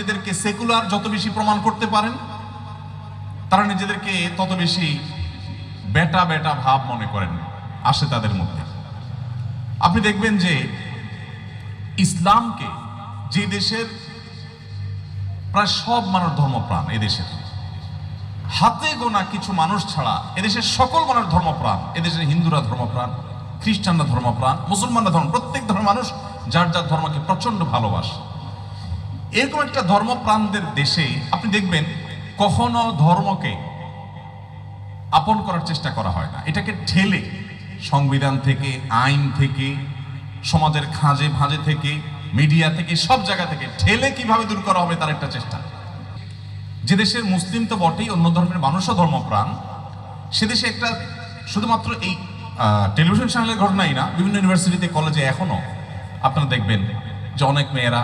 নিজেদেরকে সেকুলার যত বেশি প্রমাণ করতে পারেন, তারা নিজেদেরকে তত বেশি বেটা বেটা ভাব মনে করেন, আসে তাদের মধ্যে। আপনি দেখবেন যে ইসলামকে যে দেশের প্রায় সব মানুষ ধর্মপ্রাণ এদেশের হাতে গোনা কিছু মানুষ ছাড়া এদেশের সকল মানুষ ধর্মপ্রাণ এদেশের হিন্দুরা ধর্মপ্রাণ, খ্রিস্টানরা ধর্মপ্রাণ, মুসলমানরা ধর্ম, প্রত্যেক ধর্মের মানুষ যার যার ধর্মকে প্রচণ্ড ভালোবাসে। এরকম একটা ধর্মপ্রাণদের দেশে আপনি দেখবেন কখনো ধর্মকে আপন করার চেষ্টা করা হয় না। এটাকে ঠেলে, সংবিধান থেকে, আইন থেকে, সমাজের খাঁজে ভাঁজে থেকে, মিডিয়া থেকে, সব জায়গা থেকে ঠেলে কীভাবে দূর করা হবে তার একটা চেষ্টা। যে দেশের মুসলিম তো বটেই, অন্য ধর্মের মানুষও ধর্মপ্রাণ। সে দেশে একটা শুধুমাত্র এই টেলিভিশন চ্যানেলের ঘটনাই না, বিভিন্ন ইউনিভার্সিটিতে, কলেজে এখনও আপনারা দেখবেন যে অনেক মেয়েরা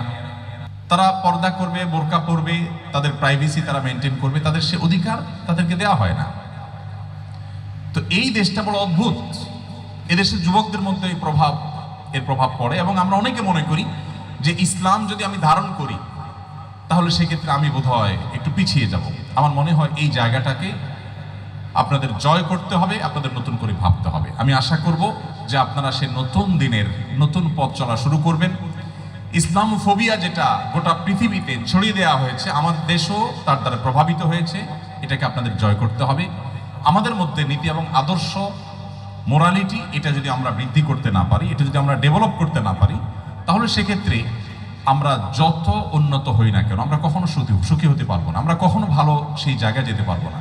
তারা পর্দা করবে, বোরকা পরবে, তাদের প্রাইভেসি তারা মেনটেন করবে, তাদের সে অধিকার তাদেরকে দেওয়া হয় না। তো এই দেশটা বড় অদ্ভুত। এদেশের যুবকদের মধ্যে এই প্রভাব, এর প্রভাব পড়ে এবং আমরা অনেকে মনে করি যে ইসলাম যদি আমি ধারণ করি, তাহলে সেক্ষেত্রে আমি বোধ হয় একটু পিছিয়ে যাব। আমার মনে হয় এই জায়গাটাকে আপনাদের জয় করতে হবে, আপনাদের নতুন করে ভাবতে হবে। আমি আশা করব যে আপনারা সে নতুন দিনের, নতুন পথ চলা শুরু করবেন। ইসলামোফোবিয়া যেটা গোটা পৃথিবীতে ছড়িয়ে দেওয়া হয়েছে, আমাদের দেশও তার দ্বারা প্রভাবিত হয়েছে, এটাকে আপনাদের জয় করতে হবে। আমাদের মধ্যে নীতি এবং আদর্শ মোরালিটি এটা যদি আমরা বৃদ্ধি করতে না পারি, এটা যদি আমরা ডেভেলপ করতে না পারি, তাহলে সেক্ষেত্রে আমরা যত উন্নত হই না কেন, আমরা কখনো সুখী সুখী হতে পারব না। আমরা কখনো ভালো সেই জায়গায় যেতে পারব না।